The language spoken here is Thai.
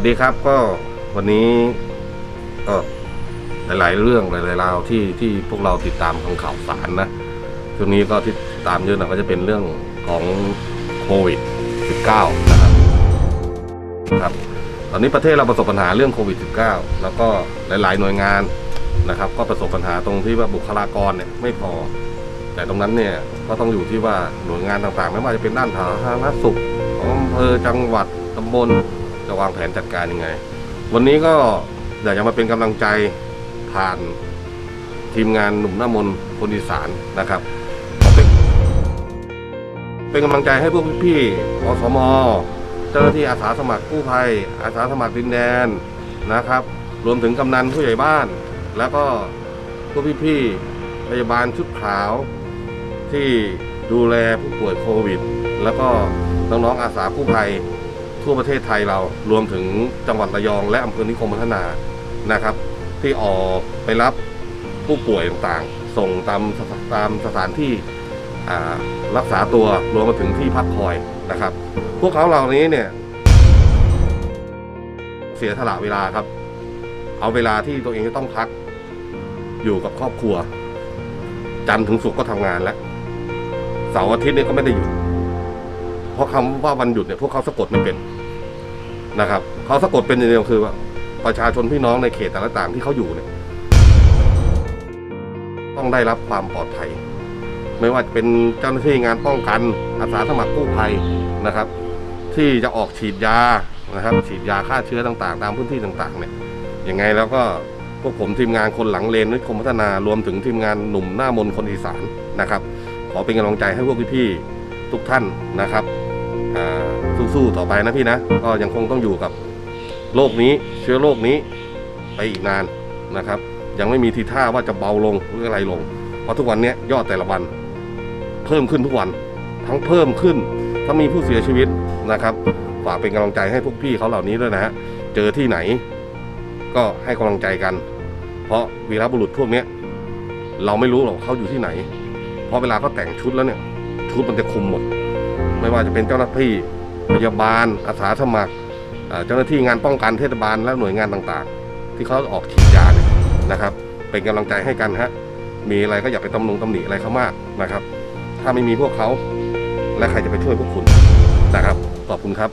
วัสดีครับก็วันนี้ก็หลาย ๆ เรื่องหลายๆราวที่ที่พวกเราติดตามของข่าวสารนะช่วงนี้ก็ที่ตามเยอะหน่อยก็จะเป็นเรื่องของโควิด -19 นะครับครับ ตอนนี้ประเทศเราประสบปัญหาเรื่องโควิด -19 แล้วก็หลาย ๆ หน่วยงานนะครับ ก็ประสบปัญหาตรงที่ว่าบุคลากรเนี่ยไม่พอ แต่ตรงนั้นเนี่ยก็ต้องอยู่ที่ว่าหน่วยงานต่าง ๆ ไม่ว่าจะเป็นด้านสาธารณสุขอำเภอจังหวัดตำบล จะวางแผนจัดการยังไง วันนี้ก็อยากจะมาเป็นกำลังใจผ่านทีมงานหนุ่มหน้ามนคนอีสานนะครับเป็นเป็นกำลังใจให้พวกพี่ๆอสมเจ้าหน้าที่อาสาสมัครกู้ภัย อาสาสมัครดินแดนนะครับ รวมถึงกำนันผู้ใหญ่บ้าน แล้วก็พวกพี่ๆพยาบาลชุดขาว ที่ดูแลผู้ป่วยโควิด แล้วก็น้องๆอาสากู้ภัย ทั่วประเทศไทยเรารวมถึงจังหวัดระยองและอำเภอนิคมพัฒนานะครับ ที่ออกไปรับผู้ป่วยต่างๆ ส่งตามตามสถานที่รักษาตัวรวมมาถึงที่พักคอยนะครับ พวกเขาเหล่านี้เนี่ยเสียสละเวลาครับ เอาเวลาที่ตัวเองจะต้องพัก อยู่กับครอบครัว จันทร์ถึงศุกร์ก็ทำงานแล้วเสาร์อาทิตย์เนี่ยก็ไม่ได้หยุดเพราะคำว่าวันหยุดเนี่ยพวกเขาสะกดไม่เป็น นะครับเขาสะกดเป็นอย่างเดียวคือว่าประชาชนพี่น้องในเขตแต่ละต่างที่เขาอยู่เนี่ยต้องได้รับความปลอดภัย ไม่ว่าจะเป็นเจ้าหน้าที่งานป้องกันอาสาสมัครกู้ภัยนะครับ ที่จะออกฉีดยานะครับ ฉีดยาฆ่าเชื้อต่างๆ ตามพื้นที่ต่างๆเนี่ยยังไงแล้วก็พวกผมทีมงานคนหลังเลนนิคมพัฒนารวมถึงทีมงานหนุ่มหน้ามนคนอีสานนะครับ ขอเป็นกำลังใจให้พวกพี่ๆทุกท่านนะครับ สู้ๆต่อไปนะพี่นะก็ยังคงต้องอยู่กับโรคนี้เชื้อโรคนี้ไปอีกนานนะครับ ยังไม่มีทีท่าว่าจะเบาลงหรืออะไรลง เพราะทุกวันนี้ยอดแต่ละวัน เพิ่มขึ้นทุกวันทั้งเพิ่มขึ้นทั้งมีผู้เสียชีวิตนะครับฝากเป็นกำลังใจให้พวกพี่เขาเหล่านี้ด้วยนะฮะเจอที่ไหน ก็ให้กำลังใจกัน เพราะวีรบุรุษพวกเนี้เราไม่รู้หรอกเขาอยู่ที่ไหน เพราะเวลาเขาแต่งชุดแล้วเนี่ย ชุดมันจะคุมหมด ไม่ว่าจะเป็นเจ้าหน้าที่พยาบาล อาสาสมัคร เจ้าหน้าที่งานป้องกันเทศบาลและหน่วยงานต่างๆ ที่เขาออกฉีดยาเนี่ยนะครับ เป็นกำลังใจให้กันฮะมีอะไรก็อย่าไปตำหนงตำหนิอะไรเขามากนะครับ ถ้าไม่มีพวกเขา และใครจะไปช่วยพวกคุณนะครับขอบคุณครับ